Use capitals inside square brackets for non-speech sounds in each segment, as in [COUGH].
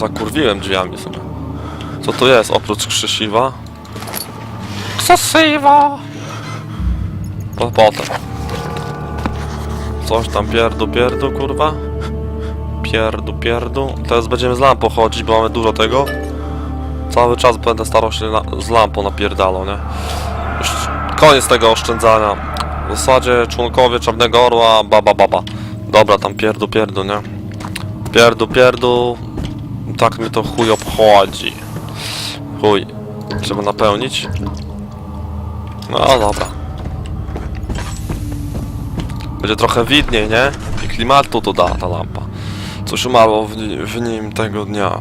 Zakurwiłem drzwiami sobie. Co to jest oprócz krzesiwa? Krzesiwo! To potem. Coś tam pierdu, pierdu, kurwa. Pierdu, pierdu. Teraz będziemy z lampą chodzić, bo mamy dużo tego. Cały czas będę starał się na, z lampą napierdalał, nie? Już koniec tego oszczędzania. W zasadzie członkowie Czarnego Orła, baba, baba. Dobra, tam pierdu, pierdu, nie? Pierdu, pierdu. Tak mnie to chuj obchodzi. Chuj. Trzeba napełnić. No dobra. Będzie trochę widniej, nie? I klimatu to da ta lampa. Coś umarło w, ni- w nim tego dnia.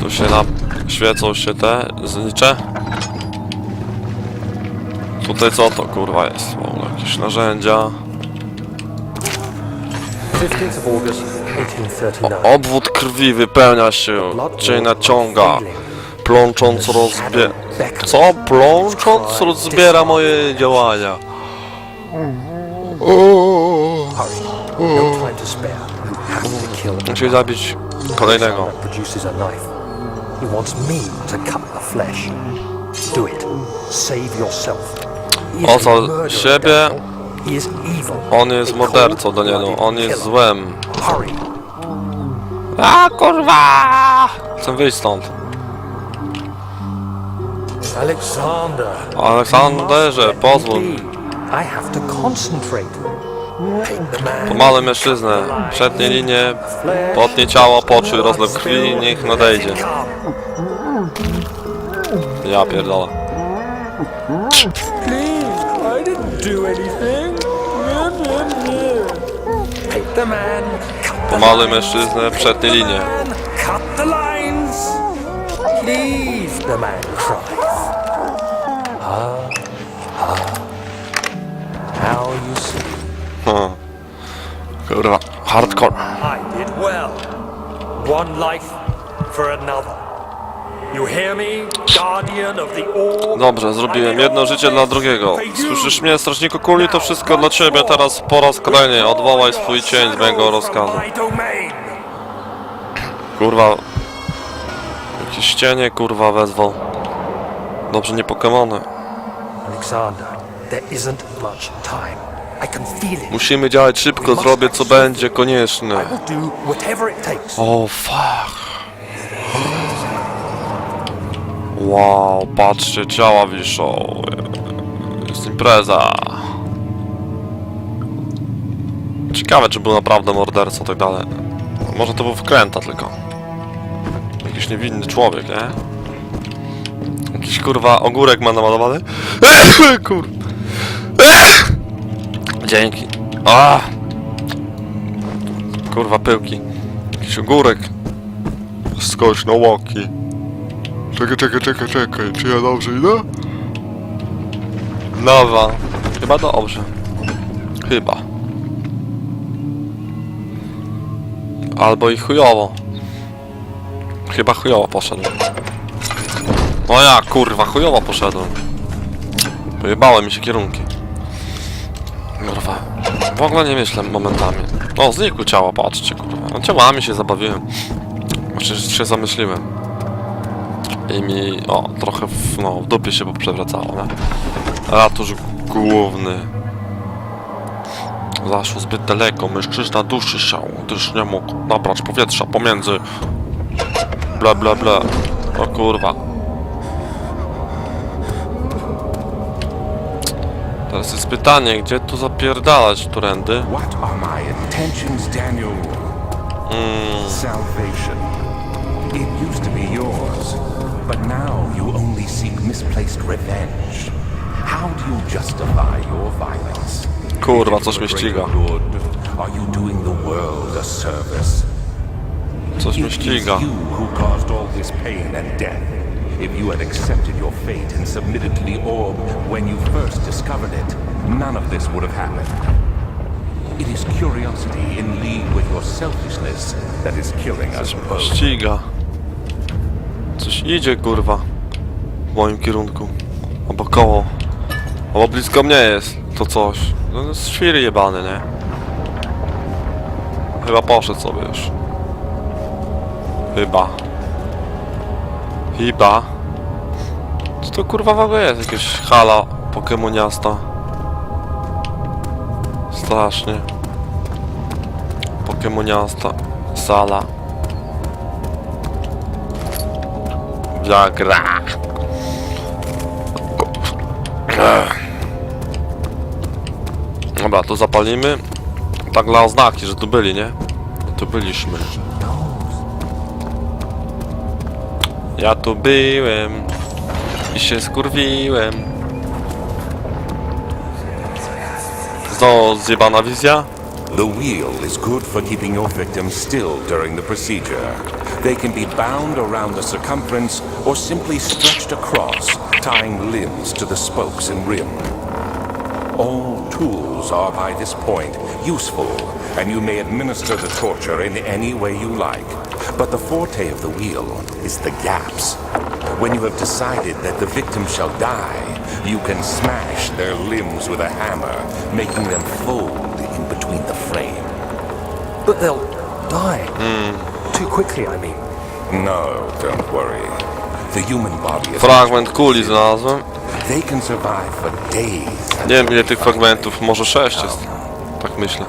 Tu się na... świecą się te znicze. Tutaj co to kurwa jest? Ogóle jakieś narzędzia. 15th of August, 1839. Obwód krwi wypełnia się, cię naciąga, plącząc rozbie... Co? Plącząc rozbiera moje działania. Muszę zabić kolejnego. He wants me to cut the flesh. Do it. Save yourself. He is O a co, murderer, siebie? On jest mordercą, Danielu, on jest złem. A kurwa! Chcę wyjść stąd. Alexander. Aleksanderze, pozwól. I have to concentrate. Pomalę mężczyznę. Przetnie linię, potnie ciało, poczuj rozlew krwi, niech nadejdzie. Ja pierdolę. I didn't do anything. Pomaluj mężczyznę, przetnie linię. the man cries. Ah, ah. You see. Hmm. Kurwa, hardcore. I did well. One life for another. Dobrze, zrobiłem jedno życie dla drugiego. Słyszysz mnie, strażniku kuli? To wszystko dla ciebie. Teraz po raz kolejny odwołaj swój cień z mego rozkazu. Kurwa. Jakieś cienie, kurwa, wezwał. Dobrze, nie Pokemony. Musimy działać szybko, zrobię co będzie konieczne. O, fuck. Wow, patrzcie, ciała wiszą. Jest impreza. Ciekawe, czy był naprawdę mordercą, tak dalej. Może to był wkręta tylko. Jakiś niewinny człowiek, nie? Jakiś kurwa ogórek ma namalowany. [LAUGHS] Kur... [LAUGHS] Dzięki. A! Kurwa pyłki. Jakiś ogórek. Skocz na. Czekaj, czekaj, czekaj, czekaj. Czy ja dobrze idę? Nowa. Chyba dobrze. Chyba. Albo i chujowo. Chyba chujowo poszedłem. No ja, kurwa, chujowo poszedłem. Pojebały mi się kierunki. Kurwa. W ogóle nie myślę momentami. O, znikły ciało, patrzcie, kurwa. No, ciałami się zabawiłem. Znaczy, się zamyśliłem. I mi, o, trochę w, no, w dupie się poprzewracało, nie? Ratusz główny. Zaszło zbyt daleko, mężczyzna duszy się, gdyż nie mógł nabrać powietrza pomiędzy... Bla, bla, bla. O kurwa. Teraz jest pytanie, gdzie tu zapierdalać turędy? What are my intentions, Daniel? Salvation. It used to be yours, but now you only seek misplaced revenge. How do you justify your violence? Kurwa, coś mnie ściga. Are you doing the world a service? Coś mnie It is ściga. you who caused all this pain and death. If you had accepted your fate and submitted to the orb when you first discovered it, none of this would have happened. It is curiosity in league with your selfishness that is killing us both. Ściga. Idzie, kurwa. W moim kierunku. Albo koło. Albo blisko mnie jest. To coś. No to jest świry jebany, nie? Chyba poszedł sobie już. Chyba. Chyba. Co to kurwa w ogóle jest? Jakieś hala pokemoniasta. Strasznie. Pokemoniasta. Sala. Viagra. Dobra, to zapalimy. Tak dla oznaki, że tu byli, nie? Tu byliśmy. Ja tu byłem i się skurwiłem. Znowu zjebana wizja? The wheel is good for keeping your victims still during the procedure. They can be bound around the circumference or simply stretched across, tying limbs to the spokes and rim. All tools are by this point useful, and you may administer the torture in any way you like. But the forte of the wheel is the gaps. When you have decided that the victim shall die, you can smash their limbs with a hammer, making them fold frame. But they'll die. Too quickly, I mean. No, don't worry. The human body is Fragment kuli znalazłem. They can survive for days. Nie wiem ile tych fragmentów, może sześć jest. Tak myślę.